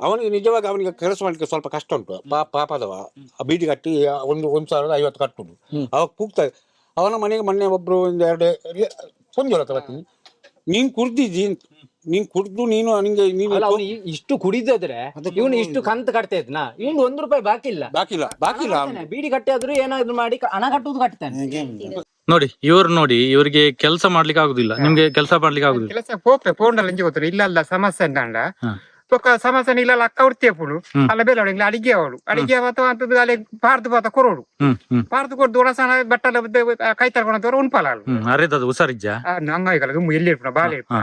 ಅವನಿಗೆ ನಿಜವಾಗಿ ಅವನಿಗೆ ಕೆಲಸ ಮಾಡ್ಲಿಕ್ಕೆ ಸ್ವಲ್ಪ ಕಷ್ಟ ಉಂಟು. ಪಾಪ ಪಾಪದವ ಬೀಡಿ ಕಟ್ಟಿ ಒಂದು ಒಂದು ಸಾವಿರದ ಐವತ್ತು ಕಟ್ಟುದು ಅವಾಗ ಕೂಗ್ತಾ ಅವನ ಮನೆಗೆ ಮೊನ್ನೆ ಒಬ್ರು ಒಂದ್ ಎರಡು ಕೊಂಜೋಲ ನೀನ್ ಕುಡ್ದಿದ್ದಿ ನೀನ್ ಕುಡ್ದು ನೀನು ನಿಂಗೆ ನೀನು ಅಲ್ಲ ಅವ್ನು ಇ- ಇಷ್ಟು ಕುಡಿದ್ರೆ ಇವನು ಇಷ್ಟು ಕಂತು ಕಟ್ತಾ ಇದ್ನ? ಇವನು ಒಂದ್ ರೂಪಾಯಿ ಬಾಕಿ ಇಲ್ಲ ಬಾಕಿ ಇಲ್ಲ ಬಾಕಿಲ್ಲ ಇಲ್ಲ ಬೀಡಿ ಕಟ್ಟಿ ಆದ್ರೂ ಏನಾದ್ರು ಮಾಡಿ ಕ- ಹಣ ಕಟ್ಟುದು ಕಟ್ತಾನೆ. ನೋಡಿ ಇವ್ರು ನೋಡಿ ಇವರಿಗೆ ಕೆಲಸ ಮಾಡ್ಲಿಕ್ಕೆ ಆಗುದಿಲ್ಲ. ನಿಮ್ಗೆ ಕೆಲಸ ಮಾಡ್ಲಿಕ್ಕೆ ಆಗುದಿಲ್ಲ. ಕೆಲಸ ಪೋಪೆ ಪೋಂಡಲ ಇಂಜಿ ಗೊತ್ತರು ಇಲ್ಲ ಸಮಸ್ಯೆ ಅಂಡ. ಪೊಕ್ಕ ಸಮಸ್ಯೆ ಇಲ್ಲ ಅಕ್ಕ ಉಡ್ತಿ ಪುಳು. ಅಲ್ಲ ಬೇಲ ಇಲ್ಲ ಅಡಿಗೆ ಅವಳು. ಅಡಿಗೆ ಅವತ್ತು ಅಂತದ್ದು ಅಲ್ಲಿ ಪಾರ್ದು ಪಾತ ಕೊರೋಡು. ಪಾರ್ದು ಕೊಟ್ಟು ದೊಡಸನ ಬಟ್ಟಲ ಕೈ ತರ್ಕೊಂಡು ಉಣ್ಪಲ್ಲ ಅಲ್ಲ ಹ್ಮ್ ಅರೆದದು ಹುಷಾರಿಜ್ಜ ಹಂಗಾಯ್ಕಲ್ಲ ತುಂಬ ಎಲ್ಲಿ ಇರ್ಪಣ ಬಾಳೆ ಹಾ.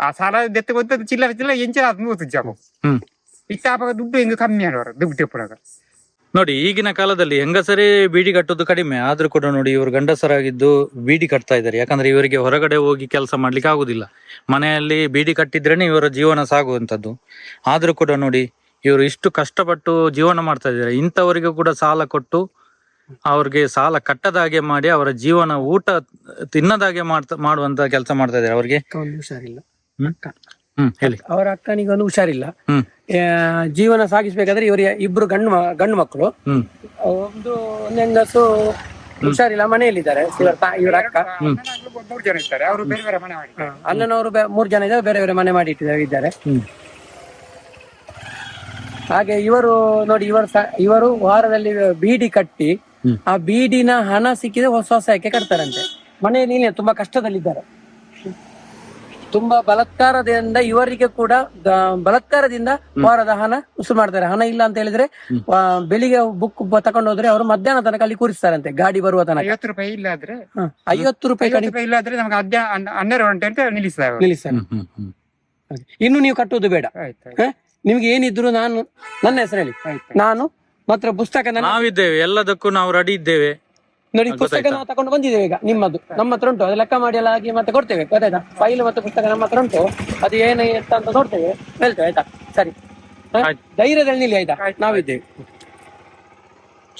ಆ ಸಾಲ ದೆತ್ತ ಬಂದ ಚಿಲ್ಲರ ಚಿಲ್ಲರ ಜಾಬು ಹ್ಮ್. ದುಡ್ಡು ಹೆಂಗ ಕಮ್ಮಿ ಆಡೋರು ದುಡ್ಡು ನೋಡಿ ಈಗಿನ ಕಾಲದಲ್ಲಿ ಹೆಂಗಸರೇ ಬೀಡಿ ಕಟ್ಟೋದು ಕಡಿಮೆ ಆದ್ರೂ ಕೂಡ ನೋಡಿ ಇವರು ಗಂಡಸರಾಗಿದ್ದು ಬೀಡಿ ಕಟ್ತಾ ಇದ್ದಾರೆ. ಯಾಕಂದ್ರೆ ಇವರಿಗೆ ಹೊರಗಡೆ ಹೋಗಿ ಕೆಲಸ ಮಾಡ್ಲಿಕ್ಕೆ ಆಗುದಿಲ್ಲ. ಮನೆಯಲ್ಲಿ ಬೀಡಿ ಕಟ್ಟಿದ್ರೇನೆ ಇವರ ಜೀವನ ಸಾಗುವಂತದ್ದು ಆದ್ರೂ ಕೂಡ ನೋಡಿ ಇವರು ಇಷ್ಟು ಕಷ್ಟಪಟ್ಟು ಜೀವನ ಮಾಡ್ತಾ ಇದ್ದಾರೆ. ಇಂಥವರಿಗೂ ಕೂಡ ಸಾಲ ಕೊಟ್ಟು ಅವ್ರಿಗೆ ಸಾಲ ಕಟ್ಟದ ಹಾಗೆ ಮಾಡಿ ಅವರ ಜೀವನ ಊಟ ತಿನ್ನದಾಗೆ ಮಾಡ್ತಾ ಮಾಡುವಂತ ಕೆಲಸ ಮಾಡ್ತಾ ಇದ್ದಾರೆ. ಅವ್ರಿಗೆ ಹುಷಾರಿಲ್ಲ. ಹ್ಮ್? ಹೇಳಿ. ಅವರ ಅಕ್ಕನಿಗೆ ಒಂದು ಹುಷಾರಿಲ್ಲ. ಹ್ಮ್. ಆ, ಜೀವನ ಸಾಗಿಸ್ಬೇಕಾದ್ರೆ ಇವರಿಗೆ ಇಬ್ರು ಗಂಡು ಮ- ಗಂಡು ಮಕ್ಕಳು ಹ್ಮ್. ಒಂದು ಒಂದೆಂಗಸು ಹುಷಾರಿಲ್ಲ ಮನೆಯಲ್ಲಿದ್ದಾರೆ. ಇವರ ತಾ- ಇವರ ಅಕ್ಕ. ಮೂರು ಜನ ಇರ್ತಾರೆ ಅವರು ಬೇರೆ ಬೇರೆ ಮನೆ ಮಾಡಿ ಅಣ್ಣನವರು ಬೆ- ಮೂರು ಜನ ಇದ್ದಾರೆ ಬೇರೆ ಬೇರೆ ಮನೆ ಮಾಡಿ ಇಟ್ಟಿದ್ದಾರೆ ಇದ್ದಾರೆ. ಹ್ಮ್. ಹಾಗೆ ಇವರು ನೋಡಿ ಇವರು ಸ- ಇವರು ವಾರದಲ್ಲಿ ಬೀಡಿ ಕಟ್ಟಿ ಹ್ಮ್. ಆ ಬೀಡಿನ ಹಣ ಸಿಕ್ಕಿದ್ರೆ ಹೊಸ ಹೊಸಕ್ಕೆ ಕಟ್ತಾರಂತೆ. ಮನೆಯಲ್ಲಿ ತುಂಬಾ ತುಂಬಾ ಕಷ್ಟದಲ್ಲಿದ್ದಾರೆ. ತುಂಬಾ ಬಲತ್ಕಾರದಿಂದ ಇವರಿಗೆ ಕೂಡ ಬಲತ್ಕಾರದಿಂದ ವಾರದ ಹಣ ಉಸು ಮಾಡ್ತಾರೆ. ಹಣ ಇಲ್ಲ ಅಂತ ಹೇಳಿದ್ರೆ ಬೆಳಿಗ್ಗೆ ಬುಕ್ ತಕೊಂಡು ಹೋದ್ರೆ ಅವರು ಮಧ್ಯಾಹ್ನ ತನಕ ಅಲ್ಲಿ ಕೂರಿಸ್ತಾರಂತೆ ಗಾಡಿ ಬರುವ ತನಕ. ಐವತ್ತು ರೂಪಾಯಿ ಇಲ್ಲಾದ್ರೆ ಐವತ್ತು ರೂಪಾಯಿ ಕಡಿಮೆ ರೂಪಾಯಿ ಇಲ್ಲ ಆದ್ರೆ ನಮ್ಗೆ ಅದ್ಯ ಹನ್ನೆರಡು ಗಂಟೆ ಅಂತ ನಿಲ್ಲಿಸ್ತಾರೆ. ನಿಲ್ಲಿಸ್ತಾರೆ. ಇನ್ನು ನೀವು ಕಟ್ಟುವುದು ಬೇಡ. ನಿಮ್ಗೆ ಏನಿದ್ರು ನಾನು ನನ್ನ ಹೆಸರಲ್ಲಿ ನಾನು ಮಾತ್ರ ಪುಸ್ತಕ ನಾವಿದ್ದೇವೆ ಎಲ್ಲದಕ್ಕೂ ನಾವು ರೆಡಿ ಇದ್ದೇವೆ. ನೋಡಿ ಪುಸ್ತಕ? ನಾವು ತಗೊಂಡು ಬಂದಿದ್ದೇವೆ ಈಗ ನಿಮ್ಮದು. ನಮ್ಮ ಹತ್ರ ಉಂಟು ಅದು ಲೆಕ್ಕ ಮಾಡಿ ಎಲ್ಲ ಹಾಕಿ ಮತ್ತೆ ಕೊಡ್ತೇವೆ ಗೊತ್ತಾಯ್ತಾ? ಫೈಲ್ ಮತ್ತು ಪುಸ್ತಕ ನಮ್ಮ ಹತ್ರ ಉಂಟು. ಅದು ಏನು ಎತ್ತ ಅಂತ ನೋಡ್ತೇವೆ. ಹೇಳ್ತೇವೆ ಆಯ್ತಾ? ಸರಿ. ಧೈರ್ಯದಲ್ಲಿ ನಿಲ್ಲಿ ಆಯ್ತಾ. ನಾವಿದ್ದೇವೆ.